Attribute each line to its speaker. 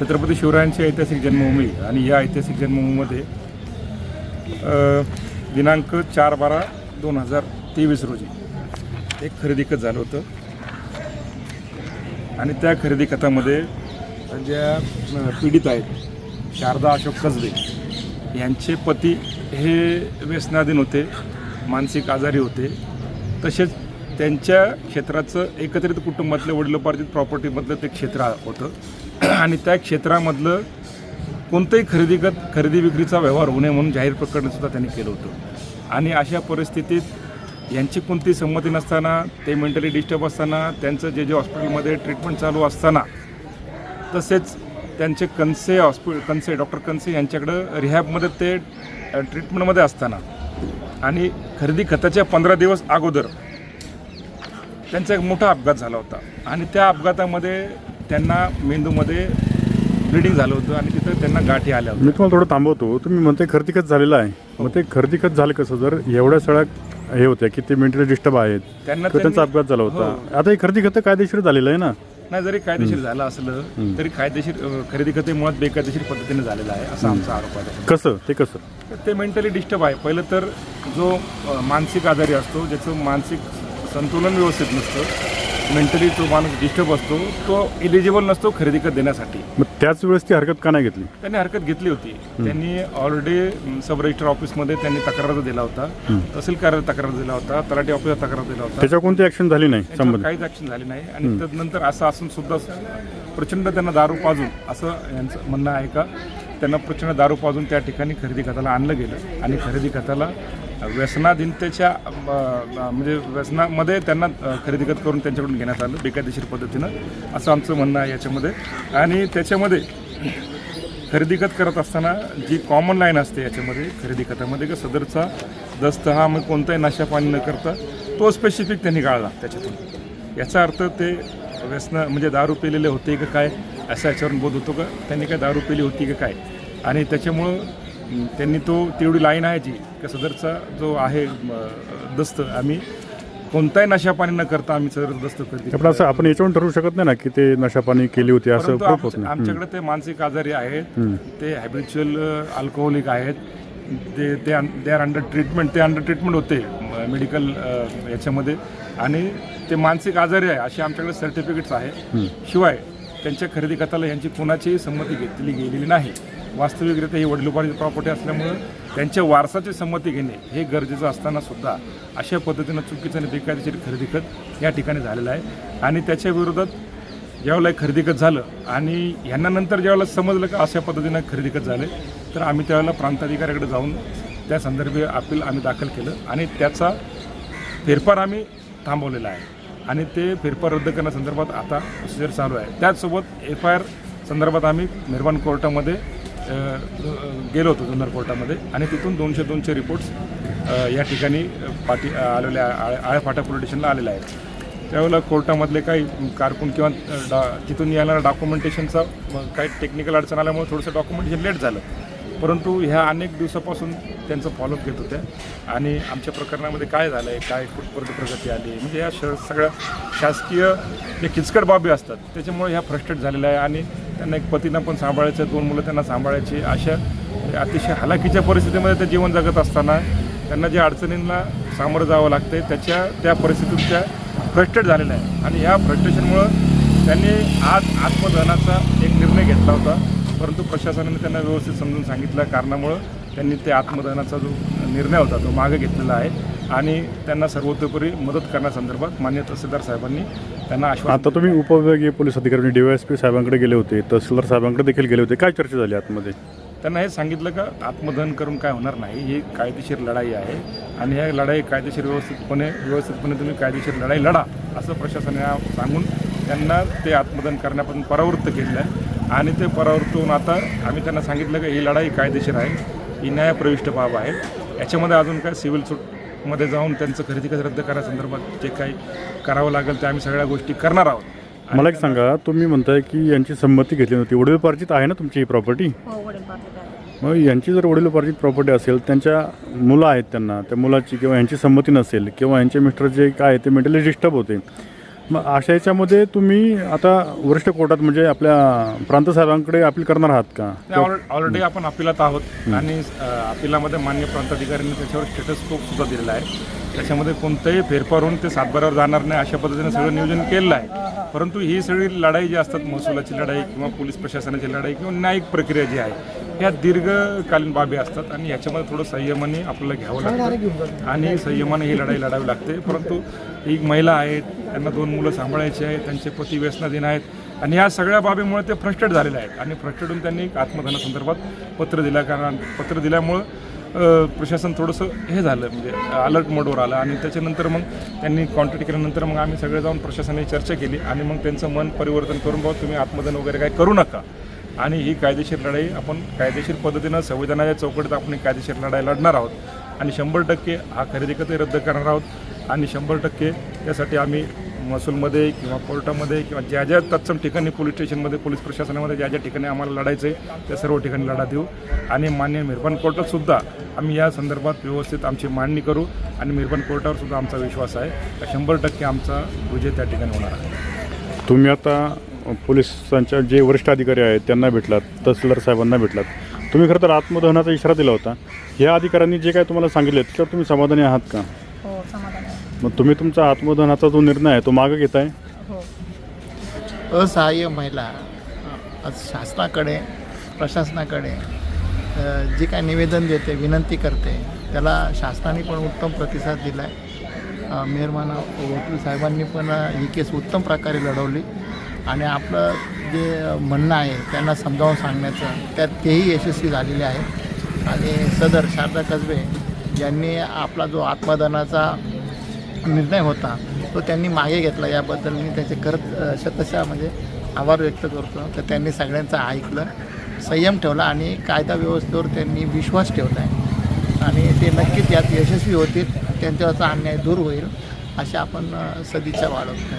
Speaker 1: छत्रपती शिवरायांची ऐतिहासिक जन्मभूमी आणि या ऐतिहासिक जन्मभूमीमध्ये दिनांक चार बारा दोन हजार तेवीस रोजी एक खरेदी खत झालं होतं. आणि त्या खरेदी खतामध्ये ज्या पीडित आहेत शारदा अशोक कसबे यांचे पती हे व्यसनाधीन होते मानसिक आजारी होते. तसेच त्यांच्या क्षेत्राचं एकत्रित कुटुंबातलं वडिलोपार्जित प्रॉपर्टीमधलं ते क्षेत्र होतं. आणि त्या क्षेत्रामधलं कोणतंही खरेदीगत खरेदी विक्रीचा व्यवहार होऊ नये म्हणून जाहीर प्रकरणसुद्धा त्यांनी केलं होतं. आणि अशा परिस्थितीत यांची कोणती संमती नसताना ते मेंटली डिस्टर्ब असताना त्यांचं जे जे हॉस्पिटलमध्ये ट्रीटमेंट चालू असताना तसेच त्यांचे कनसे हॉस्पिटल कनसे डॉक्टर कनसे यांच्याकडं रिहॅबमध्ये ते ट्रीटमेंटमध्ये असताना आणि खरेदी खताच्या पंधरा दिवस अगोदर त्यांचा एक मोठा अपघात झाला होता. आणि त्या अपघातामध्ये त्यांना मेंदूमध्ये ब्लिडिंग झालं होतं आणि तिथं त्यांना गाठी आल्या होत्या.
Speaker 2: मी तुम्हाला थोडं थांबवतो. तुम्ही म्हणते खत झालेलं आहे. मग ते खत झालं कसं? जर एवढ्या सगळ्या हे होत्या की ते मेंटली डिस्टर्ब आहेत
Speaker 1: त्यांना
Speaker 2: तर त्यांचा
Speaker 1: त्यांनी-
Speaker 2: अपघात झाला होता.
Speaker 1: हो.
Speaker 2: आता हे खरेदी खत कायदेशीर झालेलं आहे ना?
Speaker 1: नाही जरी कायदेशीर झालं असलं तरी कायदेशीर अ, खरेदी खते मुळात बेकायदेशीर पद्धतीने झालेलं आहे असा आमचा आरोप आहे.
Speaker 2: कसं? ते कसं?
Speaker 1: ते मेंटली डिस्टर्ब आहे. पहिलं तर जो अ, मानसिक आजारी असतो ज्याचं मानसिक संतुलन व्यवस्थित नसतं मेंटली तो माणूस डिस्टर्ब असतो तो इलिजिबल नसतो खरेदी खत देण्यासाठी.
Speaker 2: मग त्याच वेळेस ती हरकत का नाही घेतली?
Speaker 1: त्यांनी हरकत घेतली होती. त्यांनी ऑलरेडी सब रजिस्टर ऑफिसमध्ये त्यांनी तक्रार दिला होता तहसील कार्यालयात तक्रार दिला होता तलाठी ऑफिसला तक्रार दिला होता.
Speaker 2: त्याच्यावर कोणती ऍक्शन झाली नाही संबंध
Speaker 1: काहीच ऍक्शन झाली नाही. आणि त्यानंतर असं असून सुद्धा प्रचंड त्यांना दारू पाजून असं यांचं म्हणणं आहे का? त्यांना प्रचंड दारू पाजून त्या ठिकाणी खरेदी खताला आणलं गेलं आणि खरेदी खताला व्यसनाधीनतेच्या म्हणजे व्यसनामध्ये त्यांना खरेदीगत खरेदी करून त्यांच्याकडून घेण्यात आलं बेकायदेशीर पद्धतीनं. असं आमचं म्हणणं आहे याच्यामध्ये. आणि त्याच्यामध्ये खरेदी खत करत असताना जी कॉमन लाईन असते याच्यामध्ये खरेदी खतामध्ये की सदरचा दस्त हा मग कोणताही नाशापाणी न करता तो स्पेसिफिक त्यांनी गाळला त्याच्यातून. याचा अर्थ ते व्यसन म्हणजे दारू पिलेले होते का काय असं याच्यावरून बोध होतो का? त्यांनी काय दारू पिली होती का काय? आणि त्याच्यामुळं त्यांनी तो तेवढी लाईन आहे जी का सदरचा जो आहे दस्त आम्ही कोणताही नशा पाणी न करता आम्ही सदर दस्त खरेदी
Speaker 2: पण असं आपण याच्यावरून ठरवू शकत नाही ना की ते नशापाणी केली होती असं
Speaker 1: परंतु
Speaker 2: प्रूफ होत
Speaker 1: आमच्या-
Speaker 2: नाही.
Speaker 1: आमच्याकडे ते मानसिक आजारी आहेत. ते हॅबिच्युअल अल्कोहोलिक आहेत. ते ते दे आर अंडर ट्रीटमेंट ते अंडर ट्रीटमेंट होते मेडिकल याच्यामध्ये. आणि ते मानसिक आजारी आहे असे आमच्याकडे सर्टिफिकेट्स आहे. शिवाय त्यांच्या खरेदी खताला यांची कोणाचीही संमती घेतली गेलेली नाही. वास्तविकरित्या ही वडिलोपार्जित प्रॉपर्टी असल्यामुळं त्यांच्या वारसाची संमती घेणे हे गरजेचं असताना सुद्धा अशा पद्धतीनं चुकीचं आणि बेकायदेशीर खरेदी खत या ठिकाणी झालेलं आहे. आणि त्याच्या विरोधात ज्यावेळेला एक खरेदी खत झालं आणि ह्यांना नंतर ज्यावेळेला समजलं का अशा पद्धतीनं खरेदी खत झाले तर आम्ही त्यावेळेला प्रांताधिकाऱ्याकडे जाऊन त्या संदर्भी अपील आम्ही दाखल केलं आणि त्याचा फेरफार आम्ही थांबवलेला आहे. आणि ते फेरफार रद्द करण्यासंदर्भात आता प्रोसिजर चालू आहे. त्याचसोबत एफ आय आर संदर्भात आम्ही निर्माण कोर्टामध्ये गेलो होतो जुन्नर कोर्टामध्ये आणि तिथून दोनशे दोनशे रिपोर्ट्स या ठिकाणी पाठी आलेल्या आळ्या आळ्या फाटा पोलीस स्टेशनला आलेल्या आहेत. त्यावेळेला कोर्टामधले काही कारकून किंवा डा तिथून येणाऱ्या डॉक्युमेंटेशनचा काही टेक्निकल अडचण आल्यामुळे थोडंसं डॉक्युमेंटेशन लेट झालं. परंतु ह्या अनेक दिवसापासून त्यांचं फॉलोअप घेत होत्या आणि आमच्या प्रकरणामध्ये काय झालं आहे काय कुठपर्यंत प्रगती आली म्हणजे या श सगळ्या शासकीय जे किचकट बाबी असतात त्याच्यामुळे ह्या फ्रस्ट्रेट झालेल्या आहे आणि त्यांना एक पतींना पण सांभाळायचं दोन मुलं त्यांना सांभाळायची. अशा अतिशय हलाखीच्या परिस्थितीमध्ये ते जीवन जगत असताना त्यांना ज्या अडचणींना सामोरं जावं लागतं त्याच्या त्या परिस्थितीत त्या फ्रस्ट्रेट झालेल्या आहे आणि ह्या फ्रस्ट्रेशनमुळं त्यांनी आज आत्मदहनाचा एक निर्णय घेतला होता. परंतु प्रशासनाने त्यांना व्यवस्थित समजून सांगितल्या कारणामुळं त्यांनी ते आत्मदहनाचा जो निर्णय होता तो मागे घेतलेला आहे आणि त्यांना सर्वतोपरी मदत करण्यासंदर्भात मान्य तहसीलदार साहेबांनी त्यांना आश्वासन
Speaker 2: आता तुम्ही उपविभागीय पोलीस अधिकारी डीवायएसपी साहेबांकडे गेले होते तहसीलदार साहेबांकडे देखील गेले होते. काय चर्चा झाली आतमध्ये?
Speaker 1: त्यांना हे सांगितलं का आत्मदहन करून काय होणार नाही ही कायदेशीर लढाई आहे आणि ह्या लढाई कायदेशीर व्यवस्थितपणे व्यवस्थितपणे तुम्ही कायदेशीर लढाई लढा असं प्रशासनाने सांगून त्यांना ते आत्मदहन करण्यापासून परावृत्त केलेलं आहे. आणि ते परावृत्त होऊन आता आम्ही त्यांना सांगितलं की ही लढाई कायदेशीर आहे. ही न्यायप्रविष्ट बाब आहे. याच्यामध्ये अजून काय सिव्हिल सूटमध्ये जाऊन त्यांचं खरेदी खत रद्द करण्यासंदर्भात जे काही करावं लागेल ते आम्ही सगळ्या गोष्टी करणार आहोत.
Speaker 2: मला एक सांगा तुम्ही म्हणताय की यांची संमती घेतली नव्हती. वडीलपार्जित आहे ना तुमची ही प्रॉपर्टी
Speaker 3: हो आहे.
Speaker 2: मग यांची जर वडीलपार्जित प्रॉपर्टी असेल त्यांच्या मुलं आहेत त्यांना त्या मुलाची किंवा यांची संमती नसेल किंवा यांचे मिस्टर जे काय आहे ते मेंटली डिस्टर्ब होते मग अशा याच्यामध्ये तुम्ही आता वरिष्ठ कोर्टात म्हणजे आपल्या प्रांत साहेबांकडे अपील करणार आहात का?
Speaker 1: ऑलरेडी आपण अपिलात आहोत. आणि अपिलामध्ये मान्य प्रांताधिकाऱ्यांनी त्याच्यावर स्टेटस स्कोप सुद्धा दिलेला आहे. त्याच्यामध्ये कोणतंही फेरफार होऊन ते सातबाऱ्यावर जाणार नाही अशा पद्धतीने सगळं नियोजन केलेलं आहे. परंतु ही सगळी लढाई जी असतात महसुलाची लढाई किंवा पोलीस प्रशासनाची लढाई किंवा न्यायिक प्रक्रिया जी आहे ह्या दीर्घकालीन बाबी असतात आणि याच्यामध्ये थोडं संयमाने आपल्याला घ्यावं लागतं. आणि संयमाने ही लढाई लढावी लागते. परंतु एक महिला आहेत त्यांना दोन मुलं सांभाळायची आहेत त्यांचे पती व्यसनाधीन आहेत आणि या सगळ्या बाबीमुळे ते फ्रस्ट्रेट झालेले आहेत. आणि फ्रस्ट्रेट होऊन त्यांनी आत्मधनासंदर्भात पत्र दिल्या कारण पत्र दिल्यामुळं प्रशासन थोडंसं हे झालं. म्हणजे अलर्ट मोडवर आलं. आणि त्याच्यानंतर मग त्यांनी कॉन्टॅक्ट केल्यानंतर मग आम्ही सगळे जाऊन प्रशासनाने चर्चा केली आणि मग त्यांचं मन परिवर्तन करून बाबा तुम्ही आत्मदान वगैरे काय करू नका. आणि ही कायदेशीर लढाई आपण कायदेशीर पद्धतीनं संविधानाच्या चौकटीत आपण ही कायदेशीर लढाई लढणार आहोत. आणि शंभर टक्के हा खरेदी खते रद्द करणार आहोत. आणि शंभर टक्के त्यासाठी आम्ही महसूलमध्ये किंवा कोर्टामध्ये किंवा ज्या ज्या तत्सम ठिकाणी पोलीस स्टेशनमध्ये पोलीस प्रशासनामध्ये ज्या ज्या ठिकाणी आम्हाला लढायचं आहे त्या सर्व ठिकाणी लढा देऊ. आणि मान्य मिरबान कोर्टातसुद्धा आम्ही या संदर्भात व्यवस्थित आमची मांडणी करू. आणि मिरबान कोर्टावर सुद्धा आमचा विश्वास आहे. शंभर टक्के आमचा विजय त्या ठिकाणी होणार आहे.
Speaker 2: तुम्ही आता पोलिसांच्या जे वरिष्ठ अधिकारी आहेत त्यांना भेटलात तहसीलदार साहेबांना भेटलात. तुम्ही खरं तर आत्मदहनाचा इशारा दिला होता. ह्या अधिकाऱ्यांनी जे काय तुम्हाला सांगितले त्याच्यावर तुम्ही समाधानी आहात का?
Speaker 3: हो समाधान आहे.
Speaker 2: मग तुम्ही तुमचा आत्मदहनाचा जो निर्णय आहे तो मागं घेताय?
Speaker 3: हो.
Speaker 4: असहाय्य महिला अ, आज शासनाकडे प्रशासनाकडे अ, जे काय निवेदन देते विनंती करते त्याला शासनाने पण उत्तम प्रतिसाद दिला आहे मेहरमान वकील साहेबांनी पण अ, ही केस उत्तम प्रकारे लढवली. आणि आपलं जे म्हणणं आहे त्यांना समजावून सांगण्याचं त्यात तेही यशस्वी झालेले आहे. आणि सदर शारदा कसबे यांनी आपला जो आत्मदानाचा निर्णय होता तो त्यांनी मागे घेतला. याबद्दल मी त्याचे खरंच शतशा म्हणजे आभार व्यक्त करतो. तर त्यांनी सगळ्यांचं ऐकलं संयम ठेवला आणि कायदा व्यवस्थेवर त्यांनी विश्वास ठेवला आहे. आणि ते नक्कीच यात यशस्वी होतील त्यांच्यावरचा अन्याय दूर होईल अशा आपण सदिच्छा वाढवतो